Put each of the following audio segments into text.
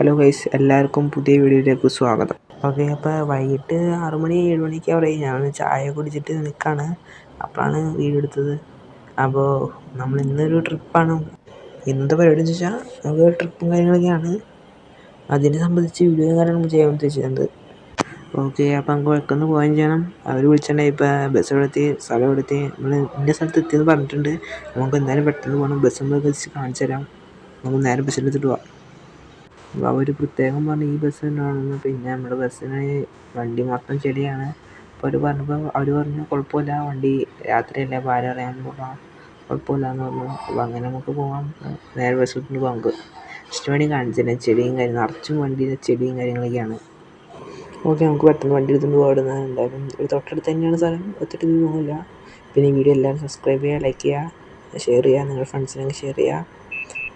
Hello guys എല്ലാവർക്കും പുതിയ വീഡിയോയിലേക്ക് സ്വാഗതം. ഓക്കെ അപ്പോൾ വൈകിട്ട് ആറു മണി ഏഴ് മണിക്ക് പറയും ഞാൻ ചായ കുടിച്ചിട്ട് നിൽക്കുകയാണ് അപ്പോഴാണ് വീഡിയോ എടുത്തത്. അപ്പോൾ നമ്മൾ ഇന്നൊരു ട്രിപ്പാണ്. ഇന്നത്തെ പരിപാടി എന്ന് വെച്ചാൽ നമുക്ക് ട്രിപ്പും കാര്യങ്ങളൊക്കെയാണ്. അതിനെ സംബന്ധിച്ച് വീഡിയോ കാര്യങ്ങളും ചെയ്യാൻ ഉദ്ദേശിച്ചത് ഓക്കെ അപ്പോൾ നമുക്ക് വെക്കൊന്ന് പോകാൻ ചെയ്യണം. അവർ വിളിച്ചിട്ടുണ്ടായി ഇപ്പോൾ ബസ് എവിടെത്തി സ്ഥലം എവിടെത്തി നമ്മൾ ഇന്ന സ്ഥലത്ത് എത്തിയെന്ന് പറഞ്ഞിട്ടുണ്ട്. നമുക്ക് എന്തായാലും പെട്ടെന്ന് പോകണം. ബസ് നമ്മൾ കാണിച്ചു തരാം. നമുക്ക് നേരെ ബസ്സിലെടുത്തിട്ട് പോവാം. അവർ പ്രത്യേകം പറഞ്ഞു ഈ ബസ് തന്നെയാണെന്ന് പിന്നെ നമ്മുടെ ബസ്സിന് വണ്ടി മൊത്തം ചെളിയാണ് അപ്പോൾ അവർ പറഞ്ഞപ്പോൾ അവർ പറഞ്ഞു കുഴപ്പമില്ല വണ്ടി രാത്രിയല്ലേ ഭാരം അറിയാമെന്ന് പോകാം കുഴപ്പമില്ല എന്ന് പറഞ്ഞു. അപ്പോൾ അങ്ങനെ നമുക്ക് പോകാം നേരെ ബസ് വിട്ടിട്ട് പോകാം നമുക്ക് ഫസ്റ്റ് വണ്ടി കാണിച്ചില്ല ചെടിയും കാര്യം നിറച്ചും വണ്ടിയിൽ ചെടിയും കാര്യങ്ങളൊക്കെയാണ്. ഓക്കെ നമുക്ക് പെട്ടെന്ന് വണ്ടി എടുത്തുകൊണ്ട് പോകാം എന്തായാലും ഒരു തൊട്ടടുത്ത് തന്നെയാണ് സ്ഥലം. ഒത്തിരി ദൂരമൊന്നുമില്ല. പിന്നെ ഈ വീഡിയോ എല്ലാവരും സബ്സ്ക്രൈബ് ചെയ്യുക ലൈക്ക് ചെയ്യുക ഷെയർ ചെയ്യുക നിങ്ങളുടെ ഫ്രണ്ട്സിനൊക്കെ ഷെയർ ചെയ്യുക.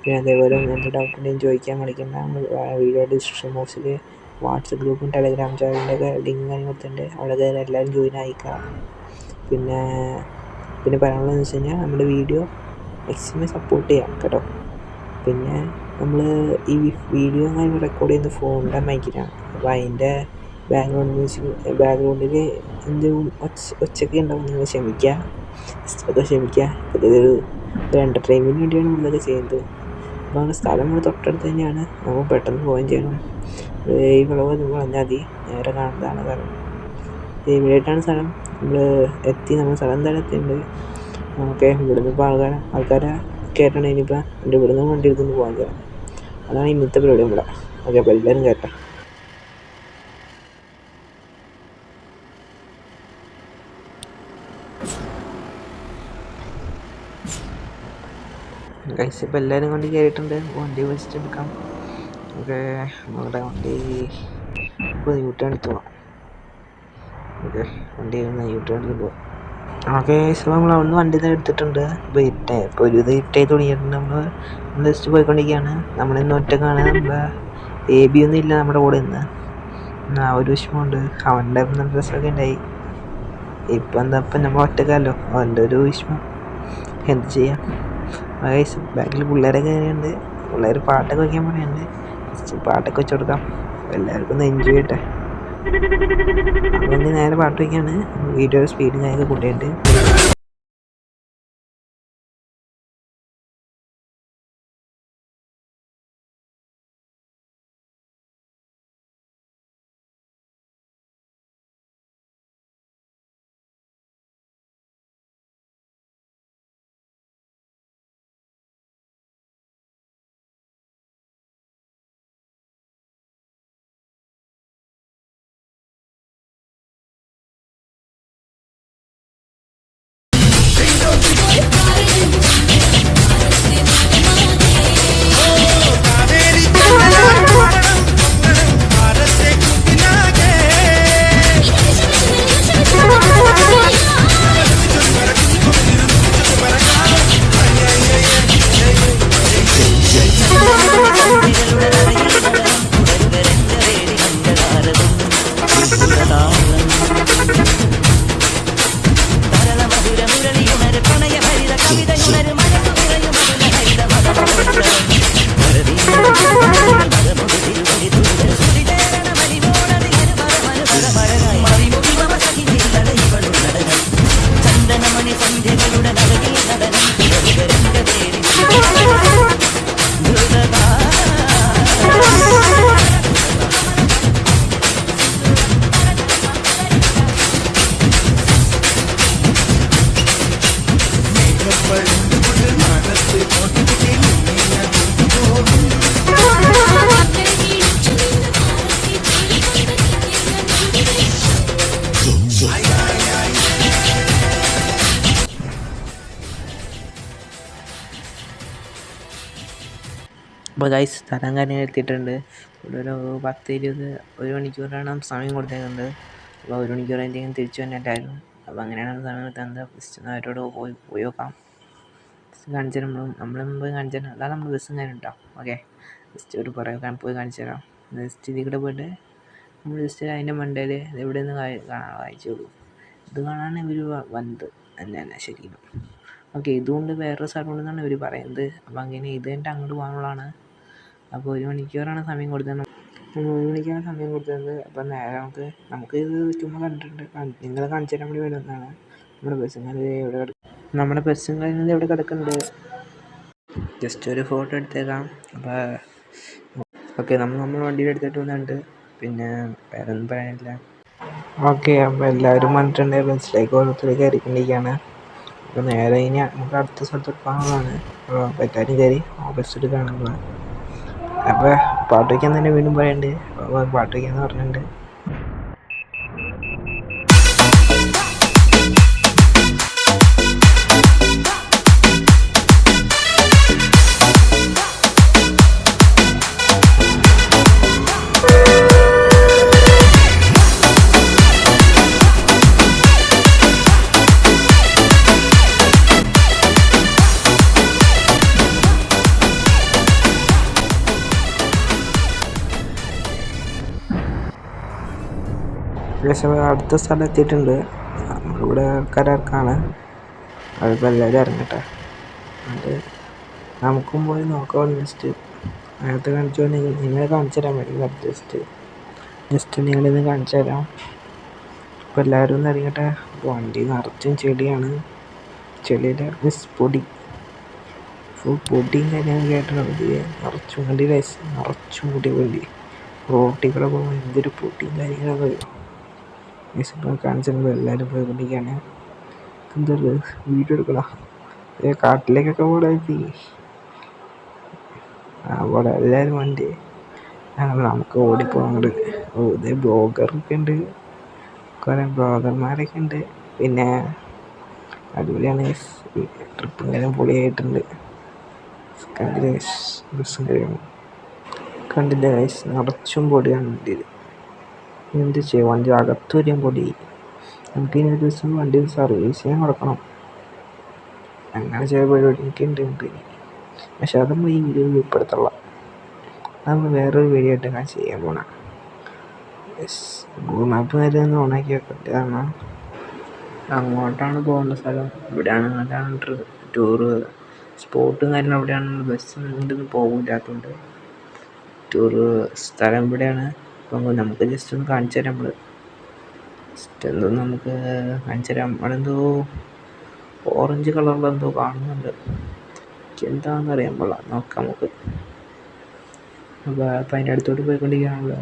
പിന്നെ അതേപോലെ ഡൗട്ട് ഉണ്ടെങ്കിൽ ചോദിക്കാൻ വിളിക്കണ്ട. നമ്മൾ വീഡിയോ ഡിസ്ക്രിപ്ഷൻ ബോക്സിൽ വാട്സപ്പ് ഗ്രൂപ്പും ടെലഗ്രാം ചാനലിന്റെ ഒക്കെ ലിങ്ക് കാര്യം കൊടുത്തിട്ടുണ്ട് അവിടെ കയറി എല്ലാവരും ജോയിൻ ആയിക്കാം പിന്നെ പിന്നെ പറയാനുള്ളതെന്ന് വെച്ച് കഴിഞ്ഞാൽ നമ്മുടെ വീഡിയോ മാക്സിമം സപ്പോർട്ട് ചെയ്യാം കേട്ടോ. പിന്നെ നമ്മൾ ഈ വീഡിയോ ഞാൻ റെക്കോർഡ് ചെയ്യുന്ന ഫോണിന്റെ മൈക്കിലാണ് അപ്പോൾ അതിന്റെ ബാക്ക്ഗ്രൗണ്ട് മ്യൂസിക് ബാക്ക്ഗ്രൗണ്ടിൽ എന്തെങ്കിലും ഒച്ച ഉണ്ടാവും നിങ്ങൾ ക്ഷമിക്കുക ക്ഷമിക്കുക ഇതൊരു എന്റർടൈൻമെന്റിന് വേണ്ടിയാണ് നമ്മളൊക്കെ ചെയ്യുന്നത്. നമ്മുടെ സ്ഥലം. തൊട്ടടുത്ത് തന്നെയാണ്. നമുക്ക് പെട്ടെന്ന് പോവുകയും ചെയ്യണം ഈ വിളവ് നമ്മൾ പറഞ്ഞാൽ മതി. നേരെ കാണുന്നതാണ് സ്ഥലം. ഇവിടെയായിട്ടാണ് സ്ഥലം. നമ്മൾ എത്തി. നമ്മൾ സ്ഥലം തന്നെ എത്തിയിട്ടുണ്ട്. ഓക്കെ ഇവിടുന്ന് ഇപ്പോൾ ആൾക്കാരെ ആൾക്കാരെ കയറ്റണം. ഇനിയിപ്പോൾ എന്റെ ഇവിടുന്ന് വണ്ടി എടുത്തുകൊണ്ട് പോകാൻ ചെയ്യാം. അതാണ് ഇന്നത്തെ പരിപാടി നമ്മുടെ ഓക്കെ അപ്പോൾ എല്ലാവരും കയറ്റാം ഗൈസ് ഇപ്പോൾ എല്ലാവരും കൊണ്ട് കയറിയിട്ടുണ്ട് വണ്ടി വിളിച്ചിട്ട് എടുക്കാം. ഓക്കെ നമ്മുടെ വണ്ടി ഇപ്പോൾ യൂ ടേൺ എടുത്ത് പോവാം. ഓക്കെ വണ്ടി യൂ ടേൺ എടുത്ത് പോകാം ഓക്കെ ഇപ്പോൾ നമ്മൾ അവിടുന്ന് വണ്ടി തന്നെ എടുത്തിട്ടുണ്ട്. ഇപ്പോൾ ഇട്ടേ ഇപ്പോൾ ഒരു ഇത് ഇട്ടായി തുടങ്ങിയിട്ടുണ്ട്. നമ്മൾ ജസ്റ്റ് പോയിക്കൊണ്ടിരിക്കുകയാണ്. നമ്മളിന്ന് ഒറ്റക്കാണ്. നമ്മുടെ എ ബി ഒന്നും ഇല്ല നമ്മുടെ കൂടെ ഇന്ന്. ആ ഒരു വിഷമമുണ്ട്. അവന്റെ ഡ്രസ്സൊക്കെ ഉണ്ടായി. ഇപ്പം എന്താ ഇപ്പം നമ്മൾ ഒറ്റക്കാലോ അവന്റെ ഒരു വിഷമം. എന്ത് ചെയ്യാം? ഗൈസ് ബാക്കിൽ പിള്ളേരൊക്കെ കയറിയുണ്ട് പിള്ളേർ പാട്ടൊക്കെ വയ്ക്കാൻ പറയുന്നുണ്ട് ജസ്റ്റ് പാട്ടൊക്കെ വെച്ച് കൊടുക്കാം. എല്ലാവർക്കും ഒന്ന് എൻജോയ് ചെയ്യട്ടെ അപ്പം നേരെ പാട്ട് വയ്ക്കാണ്. വീഡിയോ സ്പീഡും കാര്യമൊക്കെ കൂട്ടിയിട്ട്. അപ്പോൾ ഗൈസ് സ്ഥലം കാര്യം എത്തിയിട്ടുണ്ട്. ഇവിടെ ഒരു പത്ത് ഇരുപത് ഒരു മണിക്കൂറാണ് സമയം കൊടുത്തേക്കുന്നത് അപ്പോൾ ഒരു മണിക്കൂർ എന്തെങ്കിലും തിരിച്ചു വന്നിട്ടായിരുന്നു. അപ്പോൾ അങ്ങനെയാണ് സമയം ജസ്റ്റ് അവരോട് പോയി പോയി നോക്കാം. ബസ് കാണിച്ചു തരാം നമ്മൾ നമ്മൾ മുമ്പ് കാണിച്ചു തരാം അതാണ് നമ്മൾ ബസ്സും കാര്യം കേട്ടോ ഓക്കെ. ജസ്റ്റ് ഒരു പുറകെ പോയി കാണിച്ചു തരാം ജസ്റ്റ് ഇതിൽ കൂടെ പോയിട്ട് നമ്മൾ ജസ്റ്റ് അതിന്റെ മണ്ടയിൽ എവിടെ നിന്ന് കാണാൻ വായിച്ചോളൂ. ഇത് കാണാൻ ഇവർ വന്നത്. തന്നെയാണ് ശരിക്കും. ഓക്കെ ഇതുകൊണ്ട് വേറൊരു സ്ഥലമുണ്ടെന്നാണ് ഇവർ പറയുന്നത്. അപ്പോൾ അങ്ങനെ ഇത് കഴിഞ്ഞിട്ട് അങ്ങോട്ട് പോകാനുള്ളതാണ്. അപ്പോൾ ഒരു മണിക്കൂറാണ് സമയം കൊടുത്തത്. മൂന്ന് മണിക്കാണ് സമയം കൊടുത്തത്. അപ്പം നേരെ നമുക്ക് നമുക്ക് ഇത് ചുമ്മാ കണ്ടിട്ടുണ്ട്. നിങ്ങളെ കാണിച്ചു തരാൻ വേണ്ടി വരുന്നതാണ്. നമ്മുടെ ബസ്സുകാർ എവിടെ നമ്മുടെ കാര്യങ്ങളും ഇവിടെ കിടക്കുന്നുണ്ട്? ജസ്റ്റ് ഒരു ഫോട്ടോ എടുത്തേക്കാം. അപ്പോൾ ഓക്കെ നമ്മൾ നമ്മൾ വണ്ടിയിൽ എടുത്തിട്ട് വന്നിട്ടുണ്ട്. പിന്നെ വേറെ ഒന്നും പറയാനില്ല. ഓക്കെ അപ്പോൾ എല്ലാവരും വന്നിട്ടുണ്ട്. ബസ്സിലേക്ക് ഓരോരുത്തർ കയറിക്കൊണ്ടിരിക്കുകയാണ്. അപ്പോൾ നേരെ ഇനി നമുക്ക് അടുത്ത സ്ഥലത്തോട്ട് പോകാനുള്ളതാണ്. അപ്പോൾ പറ്റാനും കയറി ബസ് എടുക്കുകയാണ് അപ്പോൾ പാട്ട് വയ്ക്കാൻ തന്നെ വീണ്ടും പറയുന്നുണ്ട് അപ്പോൾ പാട്ട് വയ്ക്കാന്ന് പറഞ്ഞിട്ടുണ്ട്. ഏകദേശം അടുത്ത സ്ഥലം എത്തിയിട്ടുണ്ട്. നമ്മളിവിടെ ആൾക്കാരാർക്കാണ് അതിപ്പോൾ എല്ലാവരും ഇറങ്ങട്ടെ. എന്നിട്ട് നമുക്കും പോയി നോക്കാം ജസ്റ്റ് അകത്ത് കാണിച്ചു നിങ്ങളെ കാണിച്ചു തരാൻ പറ്റില്ല. ജസ്റ്റ് ജസ്റ്റ് നിങ്ങളിന്ന് കാണിച്ചു തരാം. അപ്പോൾ എല്ലാവരും ഒന്ന് ഇറങ്ങട്ടെ. വണ്ടി നിറച്ചും ചെടിയാണ് ചെടിയുടെ മിസ് പൊടി. ഫുൾ പൊടിയും കാര്യങ്ങളും കേട്ടിട്ടുണ്ട്. നിറച്ചും വണ്ടി നിറച്ചും കൂടി വണ്ടി റോട്ടിൽ കൂടെ പോകുമ്പോൾ എന്തൊരു പൊടിയും കാര്യങ്ങളൊക്കെ വരും ഇപ്പോൾ കാണിച്ചിട്ടുണ്ട് എല്ലാവരും പോയിക്കൊണ്ടിരിക്കുകയാണ്. എന്തൊരു വീഡിയോ എടുക്കടാ. ഏ കാട്ടിലേക്കൊക്കെ ആ അവിടെ എല്ലാവരും വണ്ടി. നമുക്ക് ഓടിപ്പോകാൻ അങ്ങോട്ട് ഓ ഇതേ ബ്ലോഗറൊക്കെ ഉണ്ട് കുറേ ബ്ലോഗർമാരൊക്കെ ഉണ്ട് പിന്നെ അടിപൊളിയാണ്. ട്രിപ്പ് കാര്യം പൊളിയായിട്ടുണ്ട്. കണ്ടില്ലേ? കണ്ടില്ലേ നിറച്ചും പൊടിയാണ് വണ്ടിയിൽ എന്ത് ചെയ്യും? വണ്ടി അകത്ത് വരെയും പൊടി. നമുക്ക് ഇനി ഒരു ദിവസം വണ്ടി സർവീസ് ചെയ്യാൻ കൊടുക്കണം. അങ്ങനെ ചില പരിപാടിയൊക്കെ ഉണ്ട് നമുക്ക് പക്ഷെ അതൊന്നും ഈ വീഡിയോ ഉൾപ്പെടുത്തുള്ള നമ്മൾ വേറൊരു വീഡിയോ ആയിട്ട് ഞാൻ ചെയ്യാൻ പോണ. ഗൂഗിൾ മാപ്പ് വരെ ഒന്ന് ഓണാക്കി വെക്കട്ടെ. കാരണം അങ്ങോട്ടാണ് പോകേണ്ട സ്ഥലം. ഇവിടെയാണ് അങ്ങോട്ടാണ് ടൂറ് സ്പോട്ടും കാര്യങ്ങളും അവിടെയാണ്. ബസ് കൊണ്ടൊന്നും പോകില്ലാത്തതുകൊണ്ട് ടൂറ് സ്ഥലം ഇവിടെയാണ്. അപ്പം നമുക്ക് ജസ്റ്റ് ഒന്ന് കാണിച്ചു തരാം നമ്മൾ ജസ്റ്റ് എന്തോ നമുക്ക് കാണിച്ചു തരാം നമ്മളെന്തോ ഓറഞ്ച് കളറിൽ എന്തോ കാണുന്നുണ്ട്. എന്താണെന്ന് അറിയാൻ പാടില്ല. നോക്കാം നമുക്ക്. അപ്പോൾ അപ്പം അതിന്റെ അടുത്തോട്ട് പോയിക്കൊണ്ടിരിക്കുകയാണല്ലോ.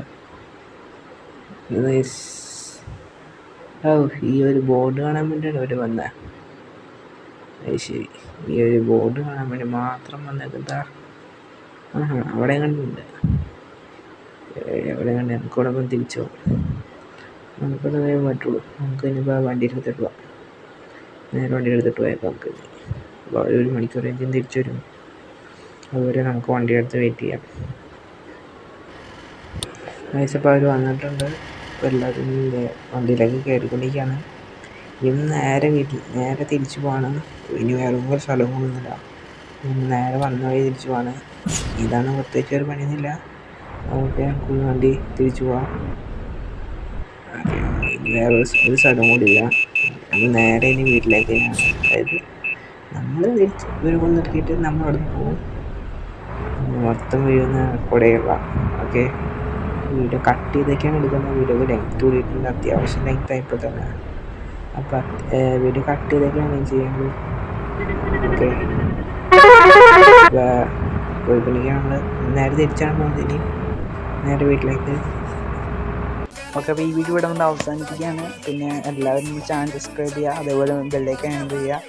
ഓ ഈ ഒരു ബോർഡ് കാണാൻ വേണ്ടിയാണ് അവർ വന്നത് അത് ശരി. ഈ ഒരു ബോർഡ് കാണാൻ വേണ്ടി മാത്രം വന്നത് എന്താ ആ അവിടെ കണ്ടിട്ടുണ്ട്. എവിടെ നമുക്കോടൊപ്പം തിരിച്ചു പോകാം നമുക്കത് വേഗം പറ്റുള്ളൂ. നമുക്ക് ഇനിയിപ്പോൾ വണ്ടി എടുത്തിട്ട് പോവാം. നേരെ വണ്ടി എടുത്തിട്ട് പോയേക്കാം നമുക്ക്. അപ്പോൾ ഒരു മണിക്കൂർ കഴിഞ്ഞ് തിരിച്ചു വരും. അതുവരെ നമുക്ക് വണ്ടി എടുത്ത് വെയിറ്റ് ചെയ്യാം. വയസ്സപ്പോൾ അവർ വന്നിട്ടുണ്ട്. ഇപ്പോൾ എല്ലാവരും വണ്ടിയിലേക്ക് കയറിക്കൊണ്ടിരിക്കുകയാണ്. ഇന്ന് നേരെ വീട്ടിൽ നേരെ തിരിച്ചു പോവാണ്. ഇനി വേറെ ഒരു സ്ഥലവും ഒന്നുമില്ല. നേരെ വന്ന വഴി തിരിച്ചു പോവാണ്. ഇതാണ് പ്രത്യേകിച്ച് ഒരു പണിയൊന്നുമില്ല. നമുക്ക് വണ്ടി തിരിച്ചു പോവാം. വേറെ ഒരു സ്ഥലം ഇല്ല. നമ്മൾ നേരെ ഇനി വീട്ടിലേക്ക് അതായത് നമ്മൾ ഇവരെ കൊണ്ട് നിർത്തിയിട്ട് നമ്മൾ അവിടെ നിന്ന് പോകും മൊത്തം വീഴുന്ന കുടയുള്ള ഓക്കെ വീഡിയോ കട്ട് ചെയ്തൊക്കെയാണ് എടുക്കുന്നത്. വീഡിയോ ലെങ്ത് കൂടിയിട്ടുണ്ട്. അത്യാവശ്യം ലെങ്ത് ആയപ്പോൾ തന്നെ. അപ്പം വീഡിയോ കട്ട് ചെയ്തൊക്കെയാണ് ഞാൻ ചെയ്യുന്നത് ഓക്കെ. പോയിക്കൊണ്ടിരിക്കുക നമ്മൾ നേരെ തിരിച്ചാണ് പോകുന്നത് ഇനി. നേരെ വീട്ടിലേക്ക്. ഓക്കെ അപ്പോൾ ഈ വീഡിയോ ഇവിടെ നമ്മൾ അവസാനിപ്പിക്കുകയാണ്. പിന്നെ എല്ലാവരും ചാനൽ സബ്സ്ക്രൈബ് ചെയ്യുക അതേപോലെ ബെല്ലേക്ക് എനേബിൾ ചെയ്യുക.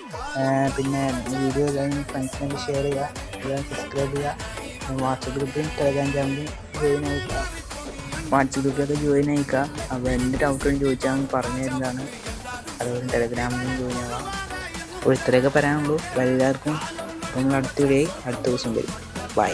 പിന്നെ വീഡിയോ എല്ലാവരും ഫ്രണ്ട്സിനൊക്കെ ഷെയർ ചെയ്യുക എല്ലാവരും സബ്സ്ക്രൈബ് ചെയ്യുക. വാട്സപ്പ് ഗ്രൂപ്പിലും ടെലഗ്രാം ചാനലിൽ ജോയിൻ ആയിക്കുക. വാട്സപ്പ് ഗ്രൂപ്പിലൊക്കെ ജോയിൻ ആയിക്കുക. അപ്പോൾ എന്ത് ഡൗട്ടും ചോദിച്ചാൽ പറഞ്ഞു തരുന്നതാണ്. അതുപോലെ ടെലഗ്രാമിലും ജോയിൻ ആവാം. അപ്പോൾ ഇത്രയൊക്കെ പറയാനുള്ളൂ. എല്ലാവർക്കും നമ്മൾ അടുത്ത അടുത്ത ദിവസം വരും. ബൈ